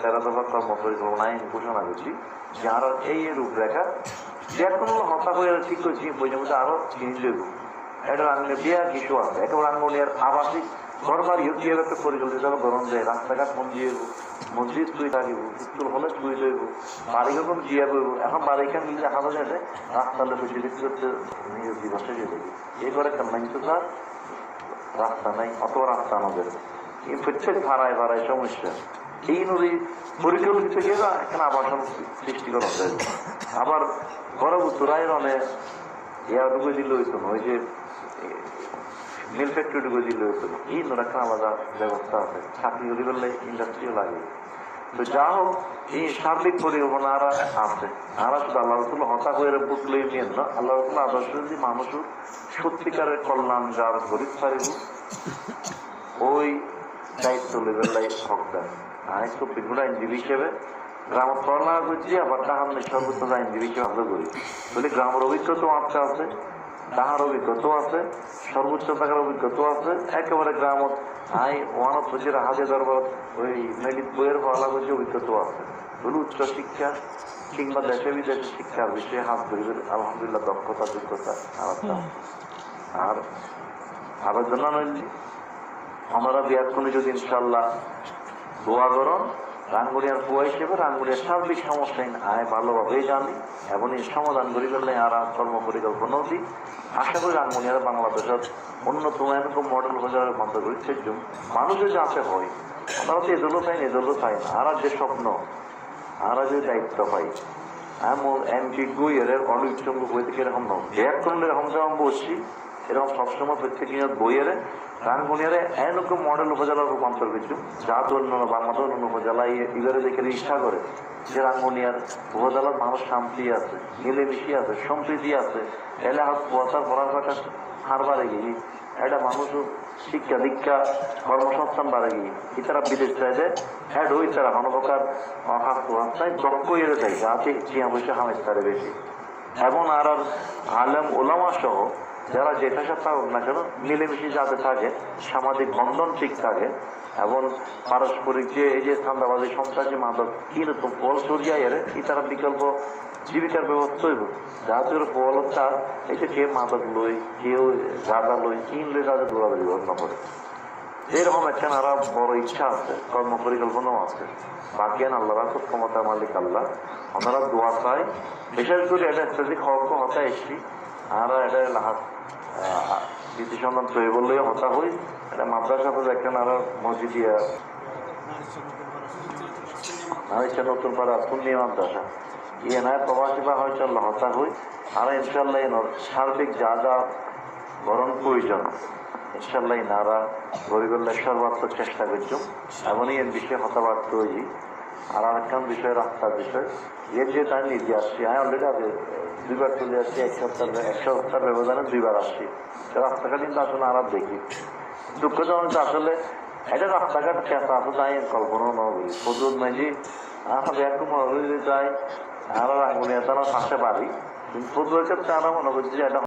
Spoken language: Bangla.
তেরো দফা কর্ম পরিকল্পনা আইন ঘোষণা করছি, যার এই রূপরেখা যে কোনো হতা করে ঠিক করছি বইয়ের মধ্যে আরও জিনিস দেবো এটা আনলে বিয়া কিছু আছে একেবারে আঙ্গুলিয়ার আবাসিক ঘর বাড়িও কি একটা পরিকল্পিত গরম দেয়, রাস্তাঘাট মন্দির মসজিদ তুই থাকিব স্কুল হলে তুই লইব বাড়ি যখন জিয়া করব, এখন বাড়ি খান মিলে দেখা যাচ্ছে রাস্তা লোক বিক্রি করতে নিজের দিবসে যেতে এই করে তো স্যার? রাস্তা নাই অথবা রাস্তা আমাদের। এই প্রত্যেক ভাড়ায় ভাড়ায় সমস্যা। এই নদী পরিকল্পিত গিয়ে এখানে আবাসন সৃষ্টি করা যায় আবার বড় উত্তরায় অনেক ইয়ার ঢুকে দিলে হইতো না, ওই যে মিল ফ্যাক্টরি ঢুকে দিলে হইতো না। এই একটা আলাদা ব্যবস্থা আছে, চাকরি করি করলে ইন্ডাস্ট্রিও লাগে। তো যা হোক, এই সার্বিক পরিকল্পনা আর আছে। আর শুধু আল্লাহ রসুল হতা করে বুটলে নিয়ে না আল্লাহ রসুল আদর্শ যদি মানুষের সত্যিকারের কল্যাণ যার গরিব পারিব, ওই দায়িত্ব লেভেলাই হক দেন আমি তো পিগুড়া আইনজীবী হিসেবে গ্রাম পড়াশোনা করছি আবার তাহার সর্বোচ্চ আইনজীবী হিসেবে আমরা করি বলে গ্রামের অভিজ্ঞতাও আপনার আছে তাহার অভিজ্ঞতাও আছে সর্বোচ্চ থাকার অভিজ্ঞতাও আছে একেবারে গ্রামত আই ওয়ানত হচ্ছে হাজে দরবার ওই মেডিট বইয়ের পড়ালা করছে অভিজ্ঞতাও আছে বলে উচ্চ শিক্ষা কিংবা দেশে বিদেশে শিক্ষার বিষয়ে হাত ধরে আলহামদুলিল্লাহ দক্ষতা যোগ্যতা আর আর আরও জানানো আমরা বিয়ার কোনে যদি ইনশাল্লাহ দোয়া করুন রাঙ্গুড়িয়ার বুয়া হিসেবে রাঙ্গুড়িয়ার সার্বিক সমস্যা আয় ভালোভাবেই জানি এবং এই সমাধান করি ফেললে আর কর্ম পরিকল্পনাও দিই আশা করি রাঙ্গুনিয়ার বাংলাদেশের অন্যতম এরকম মডেল বাজারে বন্ধ করি সেজন্য মানুষের যাতে হয়। আমরা তো এজলো চাই এজলো চাই না। আর যে স্বপ্ন, আর যে দায়িত্ব পাই এমন এমপি গুই এর সঙ্গে বই থেকে এরকম নয়। করলে এরকম যেমন বসছি এরকম সবসময় প্রত্যেক বইয়ের রাঙ্গুনিয়ারে এরকম মডেল উপজেলার রূপান্তর কিছু যা জন্য বাংলাদেশ অন্য উপজেলায় এবারে দেখে ইচ্ছা করে। যে রাঙ্গুনিয়ার উপজেলার মানুষ শান্তি আছে, মিলেমিশি আছে সম্প্রীতি আছে। এলে হাত পয়সার পড়ার কথা হার বাড়ে গিয়ে। এটা মানুষ শিক্ষা, দীক্ষা, কর্মসংস্থান বাড়ে গিয়ে। ইতারা বিদেশ চাইছে হ্যাঁ ওই তারা হনপ্রকার নাই দক্ষ এর দেয়। আছে চিয়া পয়সা হামেজ তারে বেশি। এবং আর আর আলেম ওলামা সহ যারা যে পেশা থাকুক না কেন মিলেমিশে যাতে থাকে, সামাজিক বন্ধন ঠিক থাকে, এবং পারস্পরিক যে এই যে ঠান্ডাবাদী সন্ত্রাসী মাদক কিন্তু ফল সরিয়া এর তারা বিকল্প জীবিকার ব্যবস্থা হইব? জাতীয় ফলতা এই যে কে মাদক লই কেউ গাঁদা লই, কিনলে তাদের দৌড়াদৌড়ি ঘটনা করে। এরকম একখান আরও বড় ইচ্ছা আছে কর্ম পরিকল্পনাও আছে। বাকি আল্লাহ রাখুন ক্ষমতা মালিক আল্লাহ আমরা দোয়া চাই বিশেষ করে এটা যদি খবর হতা এসছি আর এটা লাহাত তৈরি বললেই হতা হই এটা মাদ্রাসা নতুন পাড়া পূর্ণিমা মাদ্রাসা। ইয়ে নয় প্রবাসী বা হয়তো হতা হই আর ইনশাল্লাহ সার্বিক যা যা বরণ প্রয়োজন, ইনশাল্লাহ নারা গরিবের সর্বাত্মক চেষ্টা করছ। এমনই এর বিষয়ে কথাবার্তা হয়েছি আর আরেকখান বিষয়, রাস্তার বিষয়। এর যে তাই নিজে আসছি, আমি অলরেডি আগে দুইবার চলে আসছি, এক সপ্তাহ এক সপ্তাহ ব্যবধানে দুইবার আসছি। রাস্তাঘাট কিন্তু আসলে আর দেখি দুঃখজনক আসলে এটা রাস্তাঘাট কেঁচা আছে তাই কল্পনা না করি। প্রচুর মেজি আমার একটু মনে করি যাই আর আঙুলিয়া তারা পাশে বাড়ি কিন্তু প্রচুর ক্ষেত্রে আমরা মনে করছি যে এটা